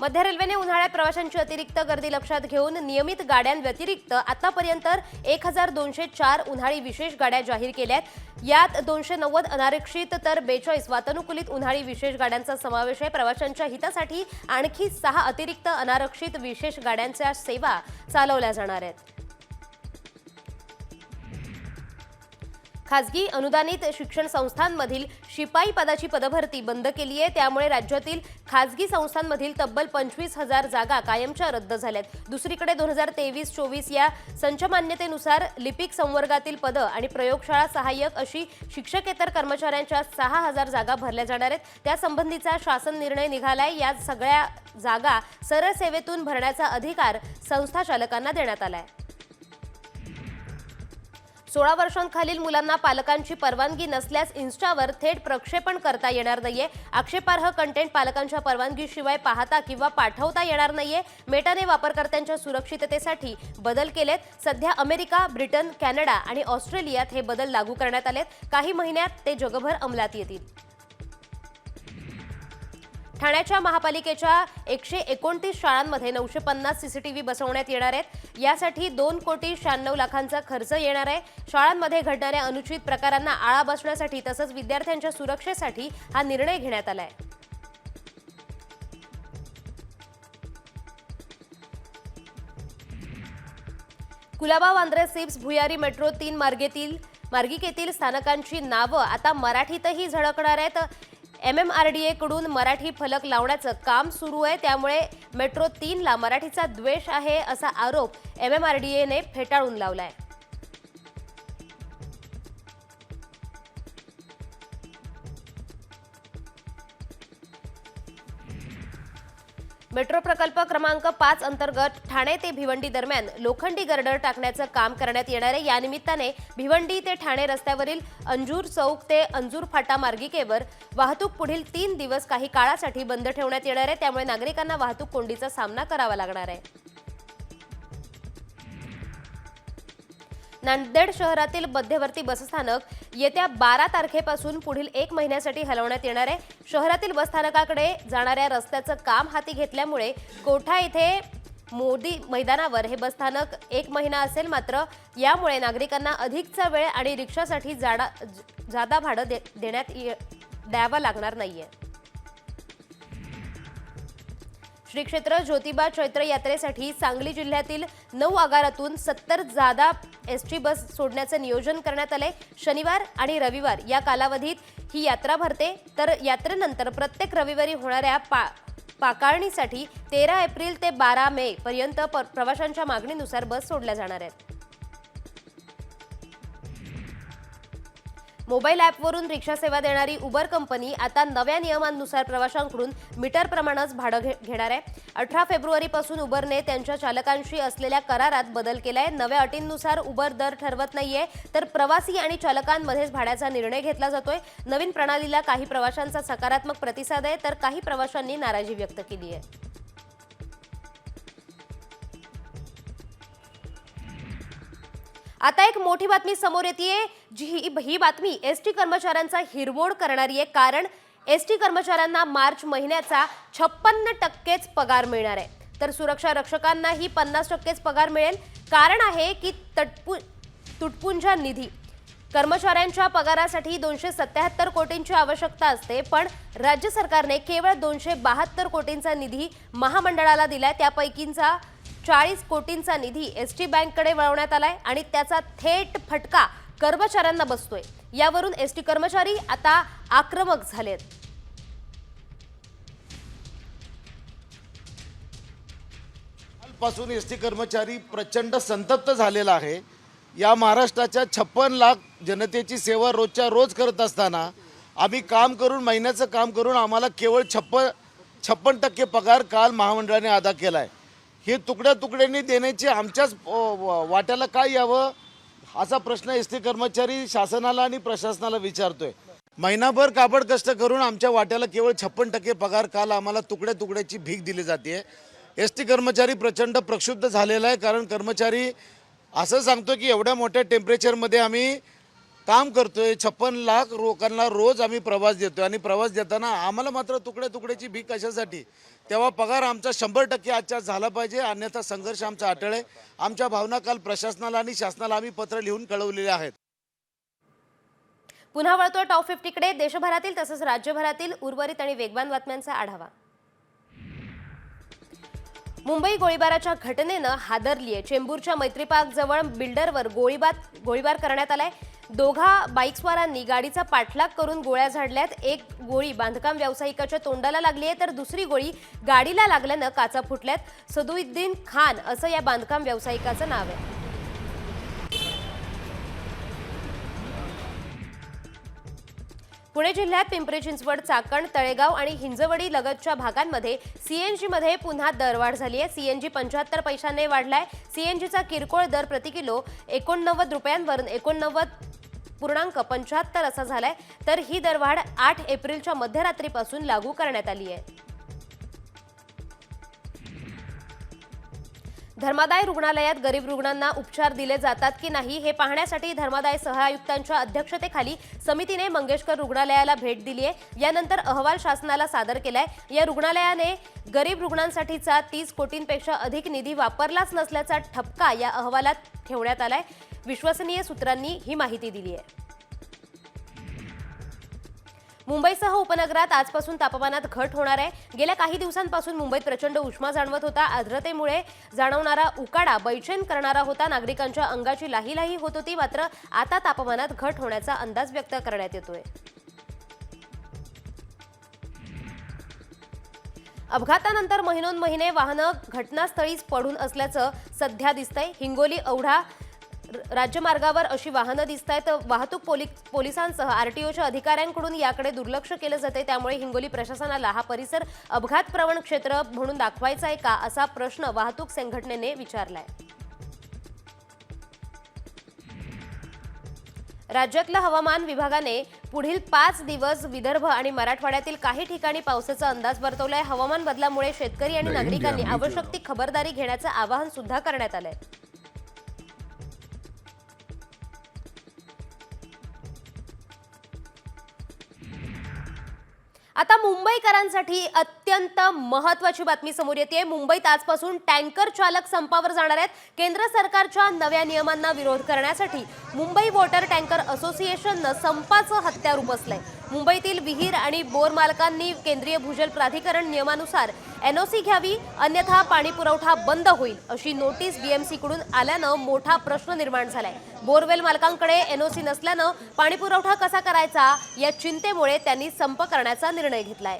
मध्य रेल्वेने उन्हाळ्यात प्रवाशांची अतिरिक्त गर्दी लक्षात घेऊन नियमित गाड्यांव्यतिरिक्त आतापर्यंत एक हजार दोनशे चार उन्हाळी विशेष गाड्या जाहीर केल्या आहेत यात दोनशे नव्वद अनारक्षित तर बेचाळीस वातानुकूलित उन्हाळी विशेष गाड्यांचा समावेश आहे. प्रवाशांच्या हितासाठी आणखी सहा अतिरिक्त अनारक्षित विशेष गाड्यांच्या सेवा चालवल्या जाणार आहेत. खासगी अनुदानित शिक्षण संस्थांमधील शिपाई पदाची पदभरती बंद केली आहे. त्यामुळे राज्यातील खासगी संस्थांमधील तब्बल पंचवीस हजार जागा कायमच्या रद्द झाल्यात. दुसरीकडे दोन हजार तेवीस चोवीस या संचमान्यतेनुसार लिपिक संवर्गातील पदं आणि प्रयोगशाळा सहाय्यक अशी शिक्षकेतर कर्मचाऱ्यांच्या सहा हजार जागा भरल्या जाणार आहेत. त्यासंबंधीचा शासन निर्णय निघालाय. या सगळ्या जागा सरळ सेवेतून भरण्याचा अधिकार संस्था चालकांना देण्यात आलाय. सोळा वर्षांखालील मुलांना पालकांची परवानगी नसल्यास इन्स्टावर थेट प्रक्षेपण करता येणार नाहीये. आक्षेपार्ह कंटेंट पालकांच्या परवानगीशिवाय पाहता किंवा पाठवता येणार नाहीये. मेटाने वापरकर्त्यांच्या सुरक्षिततेसाठी बदल केलेत. सध्या अमेरिका ब्रिटन कॅनडा आणि ऑस्ट्रेलियात हे बदल लागू करण्यात आलेत. काही महिन्यात ते जगभर अंमलात येतील. ठाण्याच्या महापालिकेच्या एकशे एकोणतीस शाळांमध्ये नऊशे पन्नास सीसीटीव्ही बसवण्यात येणार आहेत. यासाठी दोन कोटी शहाण्णव लाखांचा खर्च येणार आहे. शाळांमध्ये घडणाऱ्या अनुचित प्रकारांना आळा बसण्यासाठी तसंच विद्यार्थ्यांच्या सुरक्षेसाठी हा निर्णय घेण्यात आला आहे कुलाबा वांद्रे सिप्स भुयारी मेट्रो तीन मार्गेतील मार्गिकेतील स्थानकांची नावं आता मराठीतही झळकणार आहेत. एम एम आर डी एकडून मराठी फलक लावण्याचं काम सुरू आहे. त्यामुळे मेट्रो तीनला मराठीचा द्वेष आहे असा आरोप एम एम आर डी एने फेटाळून लावला आहे मेट्रो प्रकल्प क्रमांक पाच अंतर्गत ठाणे ते भिवंडी दरम्यान लोखंडी गर्डर टाकण्याचं काम करण्यात येणार आहे. यानिमित्ताने भिवंडी ते ठाणे रस्त्यावरील अंजूर चौक ते अंजूर फाटा मार्गिकेवर वाहतूक पुढील तीन दिवस काही काळासाठी बंद ठेवण्यात येणार आहे. त्यामुळे नागरिकांना वाहतूक कोंडीचा सामना करावा लागणार आहे. नांदेड शहरातील मध्यवर्ती बसस्थानक येत्या बारा तारखेपासून पुढील एक महिन्यासाठी हलवण्यात येणार आहे. शहरातील बसस्थानकाकडे जाणाऱ्या रस्त्याचं काम हाती घेतल्यामुळे कोठा येथे मोदी मैदानावर हे बसस्थानक एक महिना असेल मात्र यामुळे नागरिकांना अधिकचा वेळ आणि रिक्षासाठी जाडा जादा भाडं दे देण्यात ये- द्यावं लागणार नाहीये. श्री क्षेत्र ज्योतिबा चैत्र यात्रेसाठी सांगली जिल्ह्यातील नऊ आगारातून सत्तर जादा एस टी बस सोडण्याचं नियोजन करण्यात आलंय शनिवार आणि रविवार या कालावधीत ही यात्रा भरते. तर यात्रेनंतर प्रत्येक रविवारी होणाऱ्या पा पाकाळणीसाठी तेरा एप्रिल ते बारा मे पर्यंत प्रवाशांच्या मागणीनुसार बस सोडल्या जाणार आहेत. मोबाईल ॲपवरून रिक्षा सेवा देणारी उबर कंपनी आता नव्या नियमांनुसार प्रवाशांकडून मीटरप्रमाणेच भाडं घे घेणार आहे. अठरा फेब्रुवारीपासून उबरने त्यांच्या चालकांशी असलेल्या करारात बदल केलाय. नव्या अटींनुसार उबर दर ठरवत नाहीये तर प्रवासी आणि चालकांमध्येच भाड्याचा निर्णय घेतला जातोय. नवीन प्रणालीला काही प्रवाशांचा सकारात्मक प्रतिसाद आहे तर काही प्रवाशांनी नाराजी व्यक्त केली आहे. आता एक मोठी बातमी समोर येते जी ही ही बातमी एस टी कर्मचाऱ्यांचा हिरवोड करणारी आहे कारण एस टी कर्मचाऱ्यांना मार्च महिन्याचा छप्पन्न टक्केच पगार मिळणार आहे. तर सुरक्षा रक्षकांनाही पन्नास टक्केच पगार मिळेल. कारण आहे की तटपु तुटपुंजा निधी. कर्मचाऱ्यांच्या पगारासाठी दोनशे सत्याहत्तर कोटींची आवश्यकता असते पण राज्य सरकारने केवळ दोनशे बहात्तर कोटींचा निधी महामंडळाला दिलाय. त्यापैकींचा चाळीस कोटींचा निधी एस टी बँककडे वळवण्यात आलाय आणि त्याचा थेट फटका कर्मचाऱ्यांना बसतोय. यावरून एस टी कर्मचारी आता आक्रमक झालेत. कालपासून एस टी कर्मचारी प्रचंड संतप्त झालेला आहे. या महाराष्ट्राच्या छप्पन लाख जनतेची सेवा रोजच्या रोज करत असताना आम्ही काम करून महिन्याचं काम करून आम्हाला केवळ छप्पन छप्पन टक्के पगार काल महामंडळाने अदा केला आहे हे तुकड्या तुकड्यांनी देण्याची आमच्याच वाट्याला काय यावं? असा प्रश्न एस टी कर्मचारी शासनाला आणि प्रशासनाला विचारतोय. महिनाभर काबड कष्ट करून आमच्या वाट्याला केवळ छप्पन टक्के पगार काल आम्हाला तुकड्या तुकड्याची भीक दिली जाते. एस टी कर्मचारी प्रचंड प्रक्षुब्ध झालेला आहे कारण कर्मचारी असं सांगतो की एवढ्या मोठ्या टेम्परेचरमध्ये आम्ही काम करतोय छप्पन लाख लोकांना रोज आम्ही प्रवास देतोय. आणि प्रवास देताना आम्हाला मात्र तुकडे तुकड्याची भीक कशासाठी? तेव्हा पगार आमचा शंभर टक्के आजच्या झाला पाहिजे. अन्यथा संघर्ष आमचा अटळ आहे. आमच्या भावना काल प्रशासनाला आणि शासनाला आम्ही पत्र लिहून कळवलेले आहेत. पुन्हा वळतो टॉप फिफ्टीकडे. देशभरातील तसंच राज्यभरातील उर्वरित आणि वेगवान बातम्यांचा आढावा. मुंबई गोळीबाराच्या घटनेनं हादरली आहे चेंबूरच्या मैत्रीपार्क जवळ बिल्डरवर गोळीबार गोळीबार करण्यात आलाय. दोघा बाईकस्वारांनी गाडीचा पाठलाग करून गोळ्या झाडल्यात. एक गोळी बांधकाम व्यावसायिकाच्या तोंडाला लागली आहे तर दुसरी गोळी गाडीला लागल्यानं काचा फुटल्यात. सदुद्दीन खान असं या बांधकाम व्यावसायिकाचं नाव आहे. पुणे जिल्ह्यात पिंपरी चिंचवड चाकण तळेगाव आणि हिंजवडी लगतच्या भागांमध्ये सीएनजीमध्ये पुन्हा दरवाढ झाली आहे सीएनजी पंच्याहत्तर पैशाने वाढलाय. सीएनजीचा किरकोळ दर प्रति किलो एकोणनव्वद रुपयांवरून एकोणनव्वद पूर्णांक पंच्याहत्तर असा झालाय. तर ही दरवाढ आठ एप्रिलच्या मध्यरात्रीपासून लागू करण्यात आली आहे धर्मादाय रुग्णालयात गरीब रुग्णांना उपचार दिले जातात की नाही हे पाहण्यासाठी धर्मादाय सहआयुक्तांच्या अध्यक्षतेखाली समितीने मंगेशकर रुग्णालयाला भेट दिली आहे. यानंतर अहवाल शासनाला सादर केलाय. या रुग्णालयाने गरीब रुग्णांसाठीचा तीस कोटींपेक्षा अधिक निधी वापरलाच नसल्याचा ठपका या अहवालात ठेवण्यात आलाय. विश्वसनीय सूत्रांनी ही माहिती दिली आहे. मुंबईसह उपनगरात आजपासून तापमानात घट होणार आहे. गेल्या काही दिवसांपासून मुंबईत प्रचंड उष्मा जाणवत होता. आर्द्रतेमुळे जाणवणारा उकाडा बैचेन करणारा होता. नागरिकांच्या अंगाची लाही लाही होत होती. मात्र आता तापमानात घट होण्याचा अंदाज व्यक्त करण्यात येतोय. अपघातानंतर महिनोन महिने वाहनं घटनास्थळीच पडून असल्याचं सध्या दिसतंय. हिंगोली औढा राज्यमार्गावर अशी वाहनं दिसत आहेत वाहतूक पोलीस पोलिसांसह आरटीओच्या अधिकाऱ्यांकडून याकडे दुर्लक्ष केलं जाते त्यामुळे हिंगोली प्रशासनाला हा परिसर अपघात प्रवण क्षेत्र म्हणून दाखवायचा आहे का असा प्रश्न वाहतूक संघटनेने विचारलाय. राज्यातलं हवामान विभागाने पुढील पाच दिवस विदर्भ आणि मराठवाड्यातील काही ठिकाणी पावसाचा अंदाज वर्तवलाय. हवामान बदलामुळे शेतकरी आणि नागरिकांनी आवश्यक ती खबरदारी घेण्याचं आवाहन सुद्धा करण्यात आलंय. आता मुंबईकरांसाठी अत्यंत महत्वाची बातमी समोर येते मुंबईत आजपासून टँकर चालक संपावर जाणार आहेत. केंद्र सरकारच्या नव्या नियमांना विरोध करण्यासाठी मुंबई वॉटर टँकर असोसिएशननं संपाचं हत्यार उपसलंय. मुंबईतील विहीर आणि बोर मालकांनी केंद्रीय भूजल प्राधिकरण नियमानुसार एनओसी घ्यावी अन्यथा पाणी पुरवठा बंद होईल अशी नोटीस बीएमसी कडून आल्यानं मोठा प्रश्न निर्माण झालाय. बोरवेल मालकांकडे एनओसी नसल्यानं पाणी पुरवठा कसा करायचा या चिंतेमुळे त्यांनी संप करण्याचा निर्णय घेतलाय.